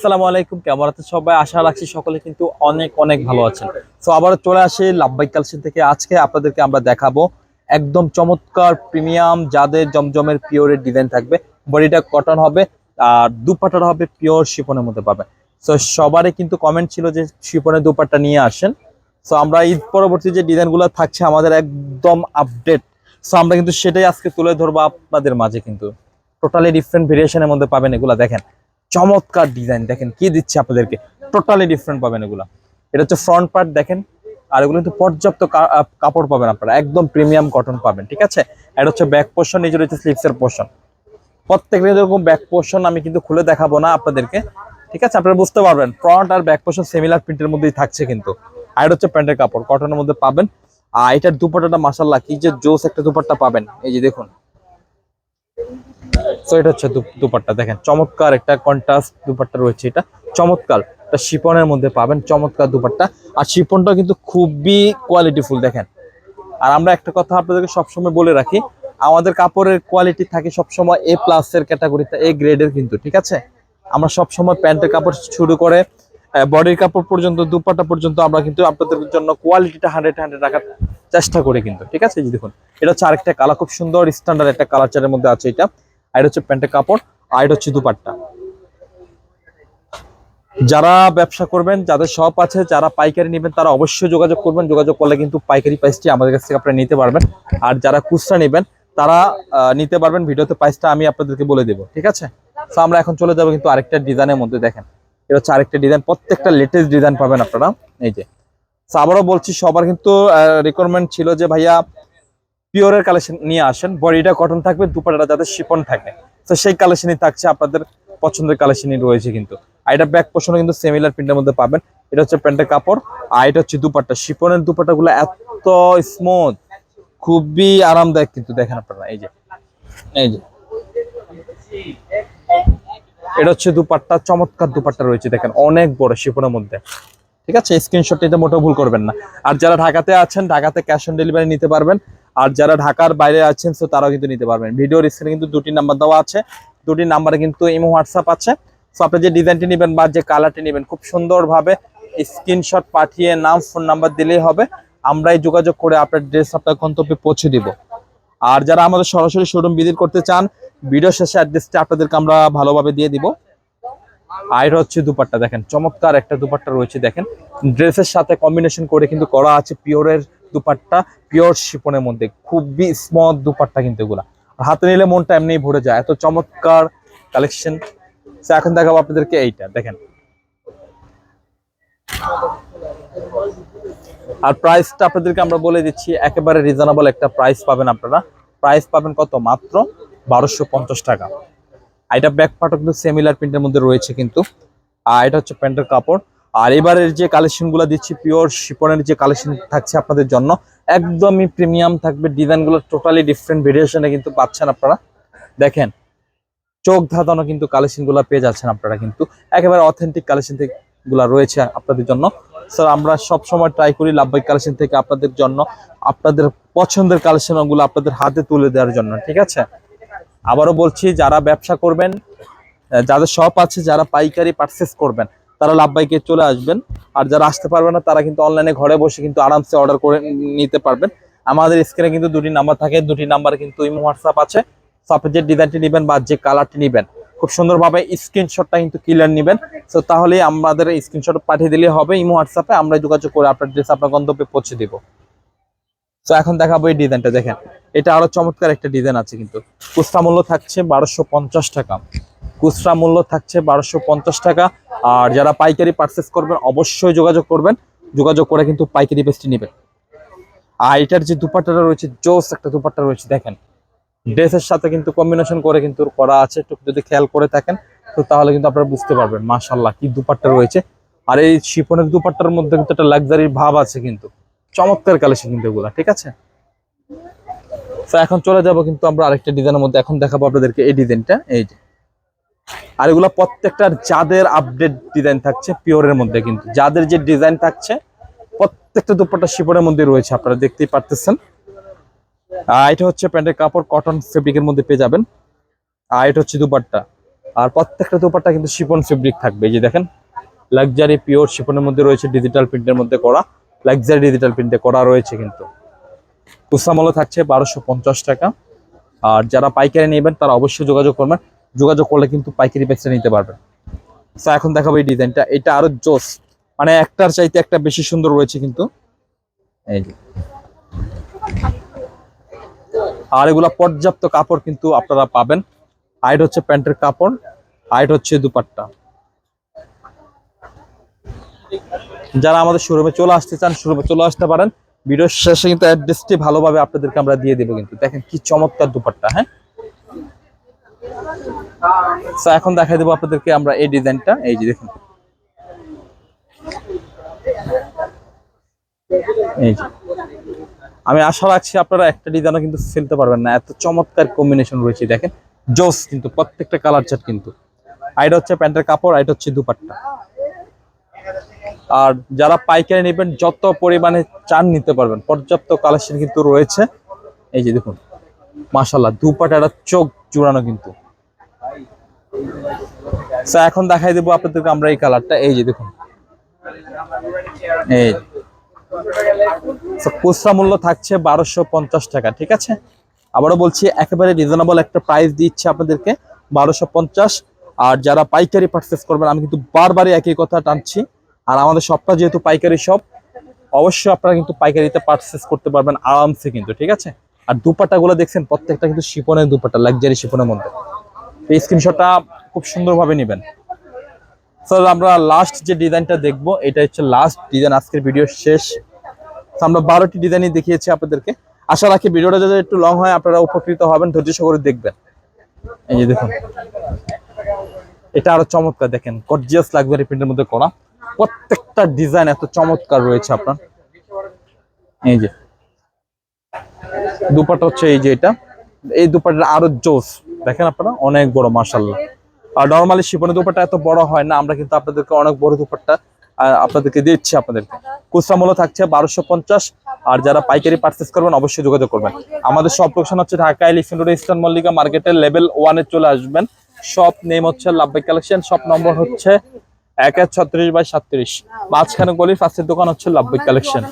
আসসালামু আলাইকুম, কেমন আছেন সবাই? আশা রাখছি সকলে কিন্তু অনেক অনেক ভালো আছেন। তো আবার চলে আসে লাভবাই কালেকশন থেকে। আজকে আপনাদেরকে আমরা দেখাবো একদম চমৎকার প্রিমিয়াম যাদের জমজমের পিওরের ডিজাইন থাকবে। বডিটা কটন হবে আর দুপাটাটা হবে পিওর শিপনের মধ্যে পাবেন। তো সবারই কিন্তু কমেন্ট ছিল যে শিপনের দুপাট্টা নিয়ে আসেন। তো আমরা ঈদ পরবর্তী যে ডিজাইনগুলো থাকছে আমাদের একদম আপডেট সো আমরা কিন্তু সেটাই আজকে তুলে ধরবো আপনাদের মাঝে কিন্তু। টোটালি ডিফারেন্ট ভেরিয়েশনের মধ্যে পাবেন এগুলা দেখেন। চমৎকার ডিজাইন দেখেন কি দিচ্ছে আপনাদেরকে? টোটালি ডিফারেন্ট পাবেন এগুলা। এটা হচ্ছে ফ্রন্ট পার্ট দেখেন। আর এগুলো কিন্তু পর্যাপ্ত কাপড় পাবেন আপনারা, একদম প্রিমিয়াম কটন পাবেন, ঠিক আছে? এটা হচ্ছে ব্যাক পোর্শন নিজের হচ্ছে স্লিপসের পোর্শন প্রত্যেকটা এরকম ব্যাক পোর্শন আমি কিন্তু খুলে দেখাবো না আপনাদেরকে, ঠিক আছে? আপনারা বুঝতে পারবেন ফ্রন্ট আর ব্যাক পোর্শন সিমিলার প্রিন্টের মধ্যেই থাকছে কিন্তু। আর হচ্ছে প্যান্টের কাপড় কটনের মধ্যে পাবেন। আর এটার দুপাটাটা মাসাল্লাহ কি যে জোস একটা দুপাট্টা পাবেন। এই যে দেখুন। তো এটা হচ্ছে দুপাট্টা। দেখেন, চমৎকার একটা কন্ট্রাস্ট দুপাট্টা রয়েছে এটা। চমৎকার। এটা শিপনের মধ্যে পাবেন চমৎকার দুপাট্টা। আর শিপনটা কিন্তু খুবই কোয়ালিটিফুল দেখেন। আর আমরা একটা কথা আপনাদেরকে সবসময় বলে রাখি, আমাদের কাপড়ের কোয়ালিটি থাকে সবসময় এ প্লাস এর ক্যাটাগরিতে এ গ্রেডের কিন্তু, ঠিক আছে? আমরা সবসময় প্যান্টের কাপড় শুরু করে বডির কাপড় পর্যন্ত, দুপাট্টা পর্যন্ত আমরা কিন্তু আপনাদের জন্য কোয়ালিটিটা হান্ড্রেড হান্ড্রেড রাখার চেষ্টা করি কিন্তু, ঠিক আছে? দেখুন, এটা হচ্ছে আরেকটা কালার খুব সুন্দর স্ট্যান্ডার্ড একটা কালার চারের মধ্যে আছে এটা। আর হচ্ছে প্যান্টের কাপড় আর এটা হচ্ছে দুপাট্টা। যারা ব্যবসা করবেন, যাদের শপ আছে, যারা পাইকারি নেবেন, তারা অবশ্যই যোগাযোগ করবেন। যোগাযোগ করলে কিন্তু পাইকারি প্রাইসটি আমাদের কাছ থেকে আপনারা নিতে পারবেন। আর যারা খুচরা নেবেন, তারা নিতে পারবেন। ভিডিওতে প্রাইসটা আমি আপনাদেরকে বলে দেবো, ঠিক আছে? তো আমরা এখন চলে যাব কিন্তু আরেকটা ডিজাইনের মধ্যে, দেখেন। এটা হচ্ছে আরেকটা ডিজাইন, প্রত্যেকটা লেটেস্ট ডিজাইন পাবেন আপনারা। এই যে। আবারও বলছি, সবার কিন্তু রিকোয়ারমেন্ট ছিল যে, ভাইয়া পিওরের কালেকশন নিয়ে আসেন। বডিটা কটন থাকবে, দুপাটাটা যাতে শিপন থাকে। তো সেই কালেকশনই থাকছে, আপনাদের পছন্দের কালেকশনই রয়েছে কিন্তু। আর এটা ব্যাক পোর্শনও কিন্তু সিমিলার প্রিন্টের মধ্যে পাবেন। এটা হচ্ছে প্যান্টের কাপড়, আর এটা হচ্ছে দুপাট্টা। শিপনের দুপাট্টা গুলো এত স্মুথ খুবই আরামদায়ক কিন্তু দেখেন আপনারা, এই যে। এই যে। এটা হচ্ছে দুপাট্টা, চমৎকার দুপাট্টা রয়েছে দেখেন, অনেক বড় শিপনের মধ্যে। ঠিক আছে? স্ক্রিনশট নিতে মোটেও ভুল করবেন না। আর যারা ঢাকাতে আছেন, ঢাকাতে ক্যাশ অন ডেলিভারি নিতে পারবেন। আর যারা ঢাকার বাইরে আছেন তো তারাও কিন্তু নিতে পারবেন। ভিডিওর স্ক্রিনে কিন্তু দুটি নাম্বার দেওয়া আছে। দুটি নাম্বারে কিন্তু ইমো হোয়াটসঅ্যাপ আছে। তো আপনি যে ডিজাইনটি নেবেন বা যে কালারটি নেবেন, খুব সুন্দরভাবে স্ক্রিনশট পাঠিয়ে নাম ফোন নাম্বার দিলেই হবে। আমরাই যোগাযোগ করে আপনার ড্রেস আপনার গন্তব্যে পৌঁছে দিব। আর যারা আমাদের সরাসরি শোরুম ভিজিট করতে চান ভিডিও শেষে অ্যাড্রেসটা আপনাদেরকে আমরা ভালোভাবে দিয়ে দিব। আর হচ্ছে দুপাট্টা, দেখেন, চমৎকার একটা দুপাট্টা রয়েছে, দেখেন। ড্রেসের সাথে কম্বিনেশন করে কিন্তু করা আছে পিওরের দুপাট্টা পিওর শিপনের মধ্যে, খুবই স্মথ দুপাট্টা কিন্তু এগুলা। আর হাতে নিলে মনটা এমনি ভরে যায়, এত চমৎকার কালেকশন এখন দেখাবো আপনাদেরকে এইটা, দেখেন। আর প্রাইসটা আপনাদেরকে আমরা বলে দিচ্ছি, একেবারে রিজনেবল একটা প্রাইস পাবেন আপনারা। প্রাইস পাবেন কত? মাত্র বারোশো পঞ্চাশ টাকা। এটা ব্যাক পার্টও কিন্তু সেমিলার প্রিন্টের মধ্যে রয়েছে কিন্তু। আর এটা হচ্ছে প্যান্টের কাপড়। আর এবারের যে কালেকশনগুলো দিচ্ছি পিওর শিপনের যে কালেকশন থাকছে আপনাদের জন্য, একদমই প্রিমিয়াম থাকবে। ডিজাইনগুলো টোটালি ডিফারেন্ট ভেরিয়েশনে কিন্তু পাচ্ছেন আপনারা। দেখেন, চোখ ধাঁধানো কিন্তু কালেকশনগুলো পেয়ে যাচ্ছেন আপনারা কিন্তু। একেবারে অথেন্টিক কালেকশনগুলা রয়েছে আপনাদের জন্য। স্যার আমরা সব সময় ট্রাই করি লাভবাই কালেকশন থেকে আপনাদের জন্য, আপনাদের পছন্দের কালেকশনগুলো আপনাদের হাতে তুলে দেওয়ার জন্য, ঠিক আছে? আবারও বলছি, যারা ব্যবসা করবেন যাদের শপ আছে, যারা পাইকারি পারচেস করবেন তারা লাভবাইকে চলে আসবেন। আর যারা আসতে পারবে না, তারা কিন্তু অনলাইনে ঘরে বসে কিন্তু আরামসে অর্ডার করে নিতে পারবেন। আমাদের স্ক্রিনে কিন্তু দুটি নাম্বার থাকে। দুটি নাম্বার কিন্তু ইমো হোয়াটসঅ্যাপ আছে। আপনি যে ডিজাইনটি নেবেন বা যে কালারটি নেবেন। খুব সুন্দরভাবে স্ক্রিনশটটা কিন্তু ক্লিয়ার নেবেন। তো তাহলে আমাদের স্ক্রিনশট পাঠিয়ে দিলে হবে ইমো হোয়াটসঅ্যাপে আমরা যোগাযোগ করে আপনার ড্রেস আপনার গন্তব্যে পৌঁছে দিব। তো এখন দেখাবো এই ডিজাইনটা দেখেন, এটা আরও চমৎকার একটা ডিজাইন আছে কিন্তু। খুচরা মূল্য থাকছে বারোশো টাকা। খুচরা মূল্য থাকছে বারোশো টাকা। আর যারা পাইকারি পারচেস করবেন, অবশ্যই যোগাযোগ করবেন। যোগাযোগ করে কিন্তু পাইকারি পেস্টটি নেবেন। আর এটার যে দুপাট্টাটা রয়েছে, জোস একটা দুপাট্টা রয়েছে, দেখেন। ড্রেসের সাথে কিন্তু কম্বিনেশন করে কিন্তু করা আছে। একটু যদি খেয়াল করে থাকেন, তো তাহলে কিন্তু আপনারা বুঝতে পারবেন মাশাল্লাহ কি দুপাট্টা রয়েছে। আর এই শিপনের দুপাট্টার মধ্যে কিন্তু একটা লাক্সারির ভাব আছে কিন্তু। চমৎকার কালেকশন কিন্তু এগুলা, ঠিক আছে? তো এখন চলে যাব কিন্তু আমরা আরেকটা ডিজাইনের মধ্যে। এখন দেখাবো আপনাদেরকে এই ডিজাইনটা এই যে। আর এগুলা প্রত্যেকটার যাদের আপডেট ডিজাইন থাকছে পিওরের মধ্যে কিন্তু। যাদের যে ডিজাইন থাকছে, প্রত্যেকটা দুপাট্টা শিপনের মধ্যে রয়েছে, আপনারা দেখতেই পারতেছেন। এটা হচ্ছে প্যান্টের কাপড় কটন ফেব্রিকের মধ্যে পেয়ে যাবেন। আর এটা হচ্ছে দুপাট্টা। আর প্রত্যেকটা দোপাট্টা কিন্তু শিপন ফেব্রিক থাকবে, এই যে দেখেন। লাক্সারি পিওর শিপনের মধ্যে রয়েছে ডিজিটাল প্রিন্টের মধ্যে করা। লাক্সারি ডিজিটাল প্রিন্টে করা রয়েছে কিন্তু। কুসামলো থাকছে বারোশো টাকা। আর যারা পাইকারি নেবেন, তারা অবশ্যই যোগাযোগ করবেন। যোগাযোগ করলে কিন্তু পাইকারি প্যাকটা নিতে পারবেন। তো এখন দেখাবো এই ডিজাইনটা। এটা আরও জোস। মানে একটার চাইতে একটা বেশি সুন্দর রয়েছে কিন্তু। এই আর এগুলা পর্যাপ্ত কাপড় কিন্তু আপনারা পাবেন। হাইট হচ্ছে প্যান্টের কাপড়। হাইট হচ্ছে দুপাট্টা। যারা আমাদের শোরুমে চলে আসতে চান শোরুমে চলে আসতে পারেন। ভিডিওর শেষে কিন্তু অ্যাড্রেসটি ভালোভাবে আপনাদেরকে আমরা দিয়ে দেবো কিন্তু। দেখেন কি চমৎকার দুপাট্টা হ্যাঁ? এখন দেখাই দেবো আপনাদেরকে আমরা এই ডিজাইনটা। এই যে দেখুন। এই যে। আমি আশা রাখছি আপনারা একটা ডিজাইনও কিন্তু ফেলতে পারবেন না। এত চমৎকার কম্বিনেশন রয়েছে, দেখেন। জোস কিন্তু, প্রত্যেকটা কালার চার্ট কিন্তু। আইটা হচ্ছে প্যান্টের কাপড় আইটা হচ্ছে দুপাট্টা। আর যারা পাইকারি নেবেন, যত পরিমাণে চান নিতে পারবেন। পর্যাপ্ত কালেকশন কিন্তু রয়েছে। এই যে দেখুন। মাশাল্লাহ দুপাটাটা চোখ জুড়ানো কিন্তু। এখন দেখাই দেবো আপনাদেরকে আমরা এই কালারটা। এই যে দেখুন। এই। খুচরা মূল্য থাকছে বারোশো পঞ্চাশ টাকা, ঠিক আছে? আবারও বলছি, একেবারে রিজনেবল একটা প্রাইস দিচ্ছে আপনাদেরকে, বারোশো পঞ্চাশ। আর যারা পাইকারি পারচেস করবেন, আমি কিন্তু বারবারই একই কথা টানছি। আর আমাদের শপটা যেহেতু পাইকারি শপ অবশ্যই আপনারা কিন্তু পাইকারিতে পারচেস করতে পারবেন আরামসে কিন্তু, ঠিক আছে? আর দুপাট্টাগুলো দেখছেন, প্রত্যেকটা কিন্তু শিপনের দুপাটা লাক্সারি শিপনের মধ্যে। এই স্ক্রিনশটটা খুব সুন্দরভাবে নেবেন। স্যার আমরা লাস্ট যে ডিজাইনটা দেখব এটা হচ্ছে লাস্ট ডিজাইন আজকের ভিডিও শেষ। আমরা বারোটি ডিজাইনই দেখিয়েছি আপনাদেরকে। আশা রাখি ভিডিওটা যদি একটু লং হয়, আপনারা উপকৃত হবেন, ধৈর্য সহকারে দেখবেন। এই যে দেখুন। এটা আরও চমৎকার দেখেন। গর্জিয়াস লাক্সারি প্রিন্টের মধ্যে করা। প্রত্যেকটা ডিজাইন এত চমৎকার রয়েছে আপনার। এই যে। দুপাটা হচ্ছে এই যে এটা। এই দুপাটা আরও জোস। দেখেন আপনারা, অনেক বড় মাসাল্লাহ আর নর্মালি শিপনের দুপাটা এত বড় হয় না, আমরা কিন্তু আপনাদেরকে অনেক বড় দুপাট্টা আপনাদেরকে দিচ্ছি আপনাদেরকে। খুচরা মূল্য থাকছে বারোশো পঞ্চাশ, আর যারা পাইকারি পার্চেস করবেন অবশ্যই যোগাযোগ করবেন। আমাদের সব লোকেশন হচ্ছে Dhaka elephant road eastern Mallika মার্কেটের লেভেল ওয়ানে চলে আসবেন। শপ নেম হচ্ছে লাভবাই কালেকশন শপ নম্বর হচ্ছে এক এক ছত্রিশ বাই সাতত্রিশ। মাঝখানে গলির ফার্স্টের দোকান হচ্ছে লাভবাই কালেকশন